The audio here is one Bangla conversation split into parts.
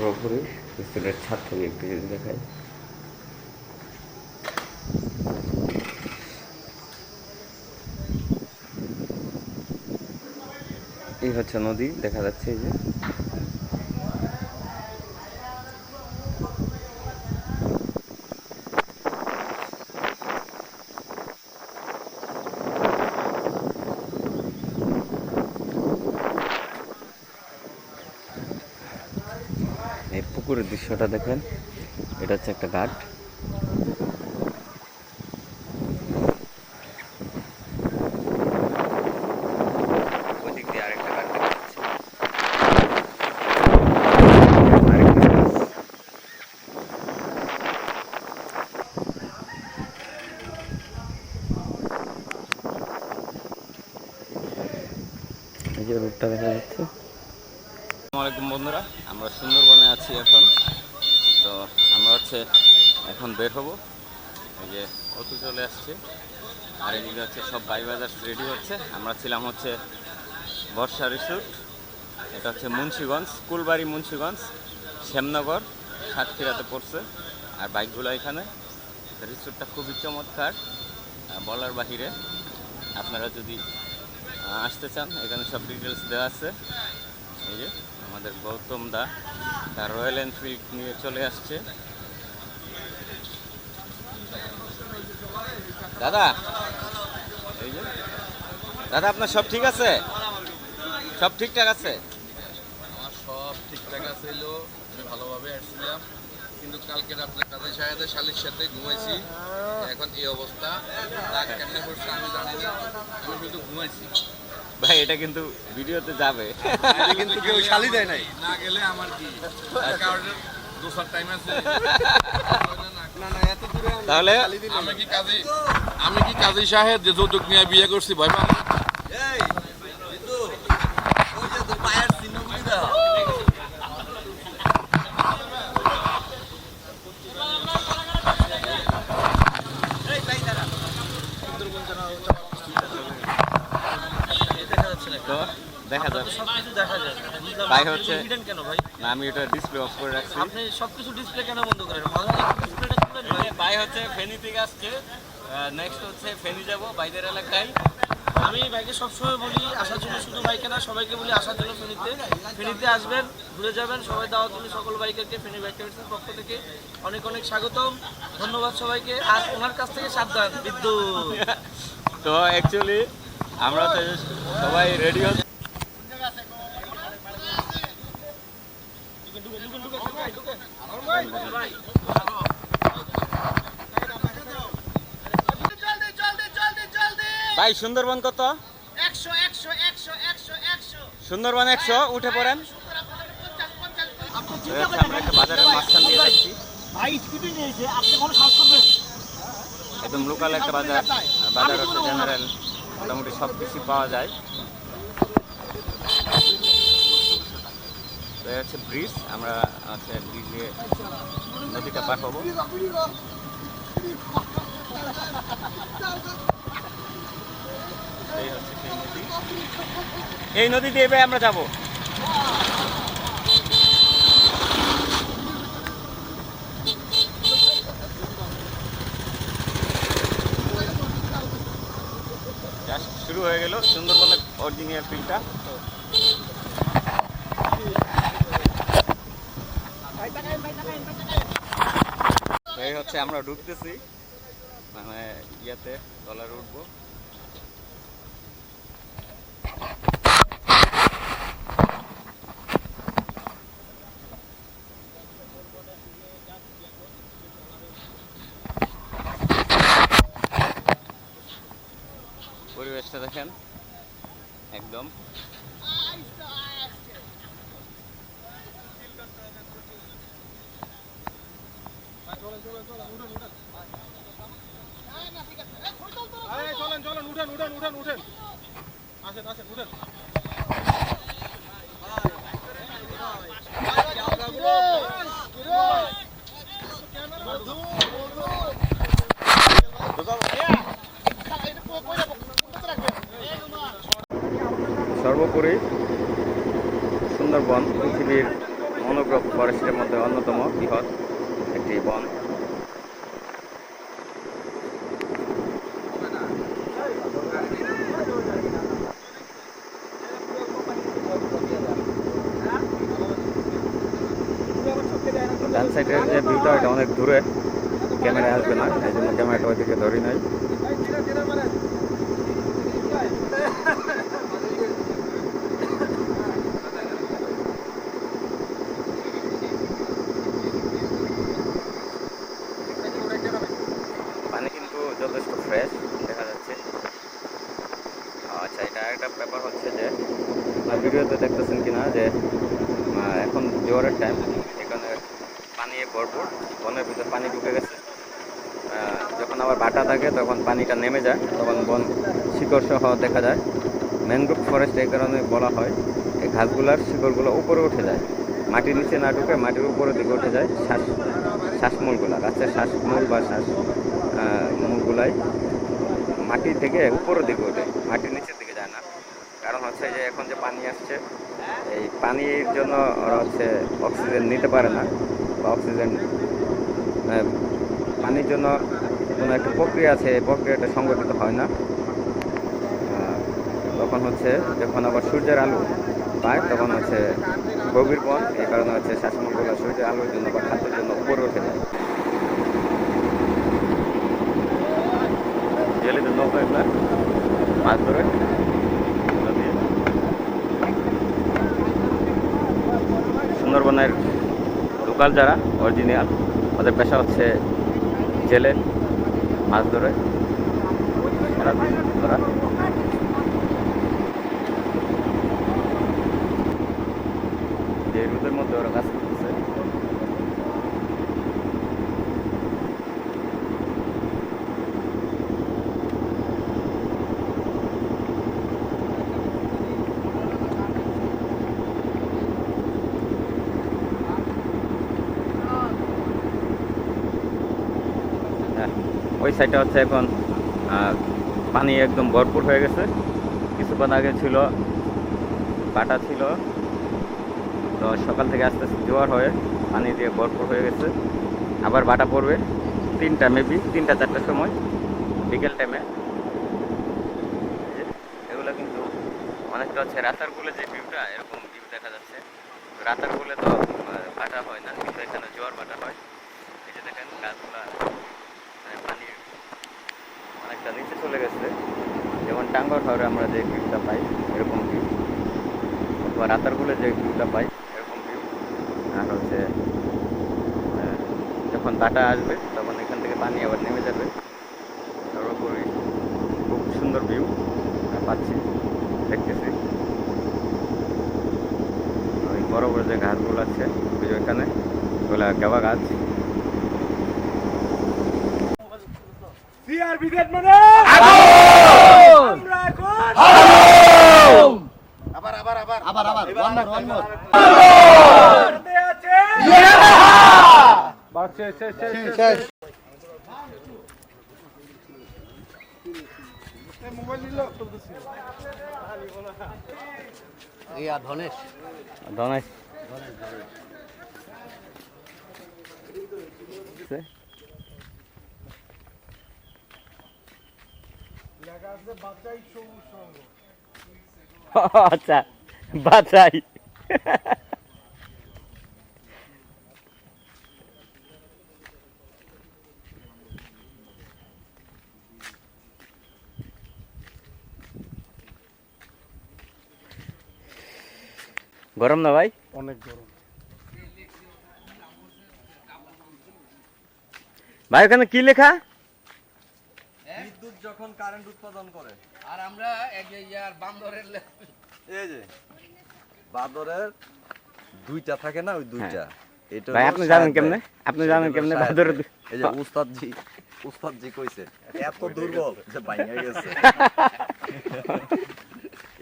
সর্বোপরি স্কুলের ছাদ থেকে একটু যদি দেখাই। এই হচ্ছে নদী দেখা যাচ্ছে এই যে। এই পুকুরের দৃশ্যটা দেখেন। এটা হচ্ছে একটা ঘাট ওই দিক দিয়ে আরেকটা ঘাট দেখা যাচ্ছে। আরেকটা গাছ। এই যে রূপটা দেখা যাচ্ছে আসসালামাইকুম বন্ধুরা, আমরা সুন্দরবনে আছি এখন। তো আমরা হচ্ছে এখন বের হব। এই যে অতু চলে আসছে। আর এদিকে হচ্ছে সব বাই বাজার রেডি হচ্ছে। আমরা ছিলাম হচ্ছে বর্ষা রিসোর্ট। এটা হচ্ছে মুন্সিগঞ্জ কুলবাড়ি মুন্সিগঞ্জ, শ্যামনগর, সাতক্ষীরাতে পড়ছে। আর বাইকগুলো এখানে। রিসোর্টটা খুবই চমৎকার। বলার বাহিরে আপনারা যদি আসতে চান, এখানে সব ডিটেলস দেওয়া আছে। এই যে আমাদের গৌতম দা, তার রয়্যাল এনফিল্ড নিয়ে চলে আসছে। দাদা, এই যে, দাদা, আপনার সব ঠিক আছে? সব ঠিকঠাক আছে? আমার সব ঠিকঠাক ছিল আমি ভালোভাবে আসছিলাম। কিন্তু কালকে রাত্রে কাজী সাহেবের শালির সাথে ঘুমাইছি। এখন এই অবস্থা। আমি জানি না। আমি শুধু ঘুমাইছি। ভাই এটা কিন্তু ভিডিওতে যাবে। কিন্তু কেউ শালি দেয় নাই। না গেলে আমার কি? দোসার টাইম আছে? না না এত দূরে তাহলে আমি কি কাজী আমি কি কাজী সাহেব যে যৌতুক নিয়ে বিয়ে করছি? ভয় পান তো দেখা যাবে সবকিছু দেখা যায় বুঝলাম ভাই হচ্ছে- না আমি ওটা ডিসপ্লে অফ করে রাখছি। আপনি সবকিছু ডিসপ্লে কেন বন্ধ করেন? ডিসপ্লেটা খুলেন ভাই হচ্ছে ফেনী থেকে আসছে। নেক্সট হচ্ছে ফেনী যাব বাইদের এলাকায়। আমি ভাইকে সবসময় বলি আসার জন্য শুধু বাইকে না সবাইকে বলি আসার জন্য ফেনীতে। ফেনীতে আসবেন ঘুরে যাবেন। সবাই দাওয়াত দিলে সকল বাইকারকে ফেনী বাইক পক্ষ থেকে অনেক অনেক স্বাগতম। ধন্যবাদ সবাইকে। আর ওনার কাছ থেকে সাবধান বিদ্যুৎ। তো অ্যাকচুয়ালি আমরা তো সবাই রেডি হচ্ছে। ভাই সুন্দরবন কত? সুন্দরবন একশো উঠে পড়েন। আমরা একটা বাজারের মাঝখান দিয়ে যাচ্ছি। একদম লোকাল একটা বাজার বাজার হচ্ছে জেনারেল মোটামুটি সব কিছু পাওয়া যায়। তো হচ্ছে ব্রিজ আমরা হচ্ছে ব্রিজ নদীটা পার হব। এই নদী দিয়ে এবার আমরা যাব। শুরু হয়ে গেল সুন্দরবনের অরিজিনাল ফিলটা। এই হচ্ছে আমরা ঢুকতেছি। মানে ইয়াতে তলার উঠবো পরিবেশটা দেখেন একদম। চলেন চলেন উঠেন উঠেন উঠেন উঠেন। আসেন আসেন উঠেন। সর্বোপরি সুন্দরবন, পৃথিবীর ম্যানগ্রোভ ফরেস্টের মধ্যে অন্যতম বৃহৎ একটি বন। ডান সাইডের যে ভিউটা, এটা অনেক দূরে। ক্যামেরা আসবে না, এই জন্য ক্যামেরাটা ওইদিকে ধরি নাই পানি কিন্তু যথেষ্ট ফ্রেশ দেখা যাচ্ছে আচ্ছা এটা একটা ব্যাপার হচ্ছে যে আপনার ভিডিওতে দেখতেছেন কিনা যে আহ, এখন জোয়ারের টাইম এখানে পানি ভরপুর বনের ভিতর পানি ঢুকে গেছে আহ, যখন আবার বাটা থাকে, তখন পানিটা নেমে যায়, তখন বন শিকড় সহ দেখা যায়। ম্যানগ্রোভ ফরেস্ট এই কারণে বলা হয়, এই ঘাসগুলার শিকড়গুলো উপরে উঠে যায়। মাটির নিচে না ঢুকে মাটির উপরের দিকে উঠে যায় শ্বাস, শ্বাসমূলগুলা, গাছের শ্বাসমূল বা শ্বাস মূলগুলাই মাটি থেকে উপরের দিকে ওঠে, মাটির নিচের দিকে যায় না। কারণ হচ্ছে যে এখন যে পানি আসছে, এই পানির জন্য ওরা হচ্ছে অক্সিজেন নিতে পারে না, বা অক্সিজেন পানির জন্য কোনো একটা প্রক্রিয়া আছে প্রক্রিয়াটা সংগঠিত হয় না। তখন হচ্ছে, যখন আবার সূর্যের আলো পায়, তখন হচ্ছে গভীর বন, এই কারণে হচ্ছে শ্বাসমূলগুলো সূর্যের আলোর জন্য বা খাদ্যের জন্য উপরে উঠে যায়। মাছ ধরে? সুন্দরবনের লোকাল যারা অরিজিনাল, ওদের পেশা হচ্ছে জেলে। মাছ ধরে সারাদিন ধরা যে রোদের মধ্যে ওরা কাজ করতেছে হ্যাঁ, ওই সাইডটা হচ্ছে এখন পানি একদম ভরপুর হয়ে গেছে। কিছুক্ষণ আগে ছিল কাটা ছিল। তো সকাল থেকে আস্তে আস্তে জোয়ার হয়ে পানি দিয়ে ভরপুর হয়ে গেছে। আবার বাটা পড়বে, তিনটা মেবি তিনটা চারটার সময়, বিকেল টাইমে এগুলো কিন্তু অনেকটা হচ্ছে রাতার কুলে যে ভিউটা এরকম ভিউ দেখা যাচ্ছে। রাতার কুলে তো বাটা হয় না, কিন্তু এখানে জোয়ার বাটা হয়। এই যে দেখেন গাছগুলা। অনেকটা নিচে চলে গেছে। যেমন টাঙ্গর শহরে আমরা যে ভিউটা পাই, এরকম ভিউ অথবা রাতারগুলে যে ভিউটা পাই, এরকম ভিউ আর হচ্ছে যখন বাটা আসবে, তখন এখান থেকে পানি আবার নেমে যাবে। সর্বোপরি খুব সুন্দর ভিউ পাচ্ছি, দেখতেছি। ওই বড় বড় যে গাছগুলো আছে, ওই ওইখানে, ওগুলা গাবা গাছ। সিআর ব্রিগেড মানে? আমরা এখন আবার আবার ওয়ান মোর ওয়ান মোর বাস শেষ শেষ শেষ শেষ। ধনেশ। ধনেশ। আচ্ছা বাচাই। গরম না ভাই? অনেক গরম। ভাই ওখানে কি লেখা? যখন কারেন্ট উৎপাদন করে। আর আমরা ইয়ার বান্দরের এই যে বাদরের দুইটা থাকে না ওই দুইটা। এটা ভাই আপনি জানেন কেমনে? আপনি জানেন কেমনে সাহেব এই যে উস্তাদ জি উস্তাদ জি কইছে এত দুর্বল যে ভাঙা গেছে।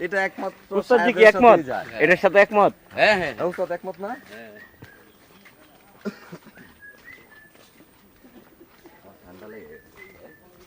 এটা একমাত্র উস্তাদ জি কি একমত? এটার সাথে একমত? হ্যাঁ হ্যাঁ। হ্যাঁ, উস্তাদ একমত না? ঠান্ডা লেগে।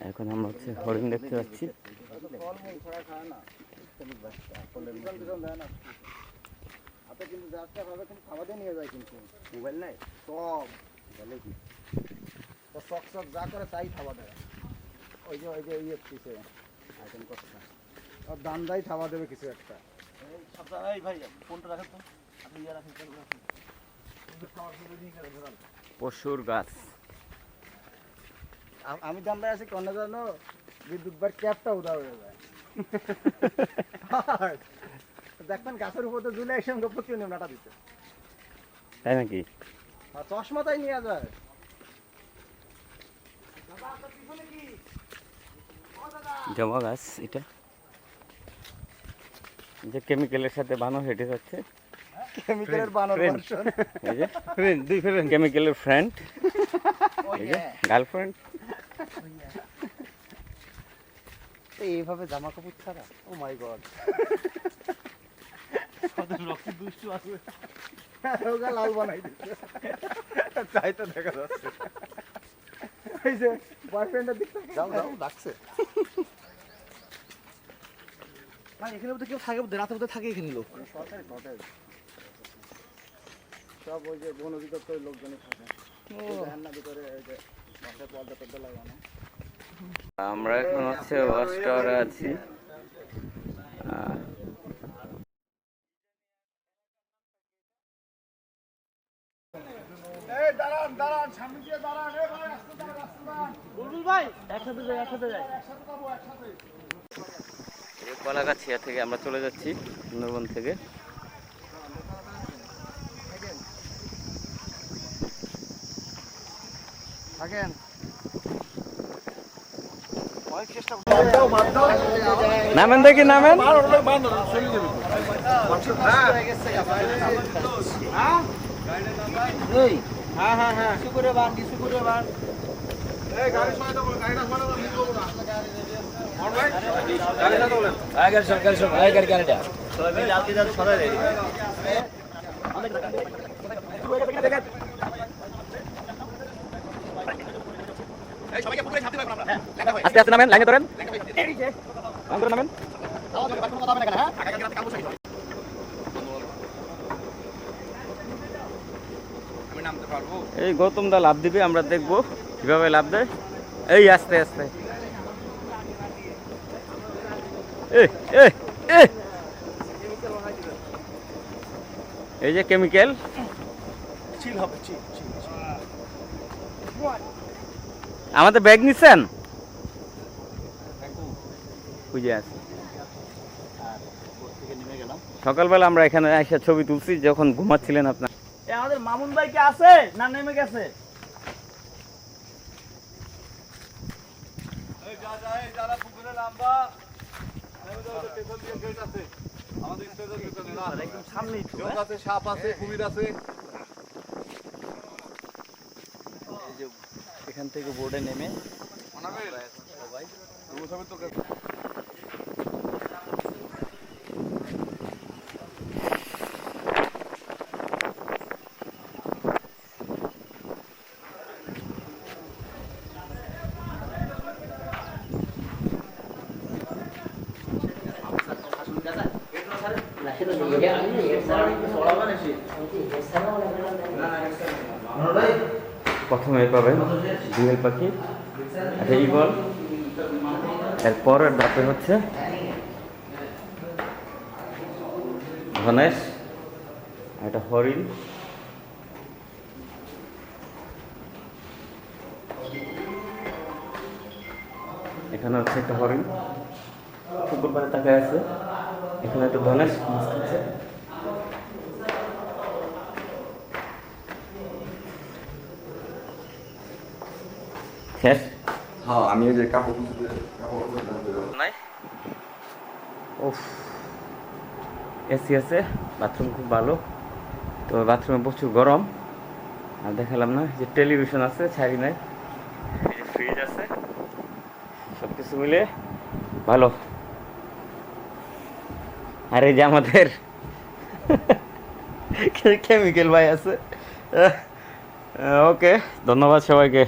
এখন আমরা হচ্ছে হরিণ দেখতে পাচ্ছি। মোবাইল নাই? সব। বলে কি? যা করে তাই খাওয়া দেয়। ওই যে ওই যে ইয়ে আইটেম করছে। দান্দাই খাওয়া দেবে কিছু একটা। এই ভাই ফোনটা রাখেন তো। আপনি ইয়ে রাখেন। পশুর গাছ। আম- দান্দায় আছি কেন জানো বিদ্যুৎ বার ক্যাপটা উদা হয়ে যায়। দেখবেন গাছের উপর তো ঝুলে এসে প্রতি নাটা দিতে। তাই নাকি? চশমা তাই নিয়ে যায়। জমা গাছ এটা? যে কেমিক্যালের সাথে বানো হেঁটে যাচ্ছে কেমিক্যালের বানর. ভার্সন এই যে ফ্রেন্ড দুই ফ্রেন্ড কেমিক্যালের ফ্রেন্ড এই যে গার্লফ্রেন্ড এইভাবে জামা কাপড় ছাড়া ও মাই গড রকি দুষ্টু আছে। ওগা লাল বানাই দিচ্ছে তাই তো দেখা যাচ্ছে। এই যে বয়ফ্রেন্ডের দিক থেকে। যাও যাও ডাকছে। ভাই এখানে বোধহয় কেউ থাকে বোধহয় রাতে বোধহয় থাকে এখানে লোক। সরকারি কটেজ সব ওই যে বন অধিদপ্তরের লোকজনই থাকে। রান্নার ভিতরে ওই যে পর্দা টর্দা লাগানো। আমরা এখন হচ্ছে টাওয়ারে আছি। দাঁড়ান দাঁড়ান সামনে দিয়ে দাঁড়ান। এই ভাই আসতে দাঁড়ান আসতে দাঁড়ান। বুলবুল ভাই একসাথে যাই একসাথে যাই। এই কলাগাছিয়া থেকে আমরা চলে যাচ্ছি সুন্দরবন থেকে। থাকেন। নামেন দেখি নামেন। হ্যাঁ হ্যাঁ হ্যাঁ। করে বান কিছু করে বান। আস্তে আস্তে নামেন লাইনে ধরেন। লাইন ধরে নামেন পারব। এই গৌতম দা লাভ দিবে আমরা দেখব কীভাবে লাভ দেয়। এই আস্তে আস্তে। এ এ এ। এই যে কেমিক্যাল। চিল হবে চিল চিল আমাদের ব্যাগ নিচ্ছেন বুঝে আছে। সকালবেলা আমরা এখানে এসে ছবি তুলছি যখন ঘুমাচ্ছিলেন আপনার। আমাদের মামুন ভাই কি আছে? না নেমে গেছে? আমাদের স্টেজের পেছনে না? একদম সামনেই তো জোক আছে সাপ আছে কুমির আছে। এখান থেকে বোর্ডে নেমে প্রথমে পাবেন দুয়েল পাখি, একটা ইগল পরের ধাপে হচ্ছে ধনেশ একটা হরিণ। এখানে এখানে হচ্ছে একটা হরিণ। পুকুর পাড়ে তাকায় আছে। এখানে একটা ধনেশ মাছ খাচ্ছে। শেষ হ্যাঁ আমি ওই যে কাপড় নাই? উফ এসি আছে বাথরুম খুব ভালো। তো বাথরুমে প্রচুর গরম। আর দেখালাম না যে টেলিভিশন আছে ছাড়ি নাই। ফ্রিজ আছে। সব কিছু মিলে ভালো। আর এই যে আমাদের কেমিক্যাল ভাই আছে। ওকে ধন্যবাদ সবাইকে।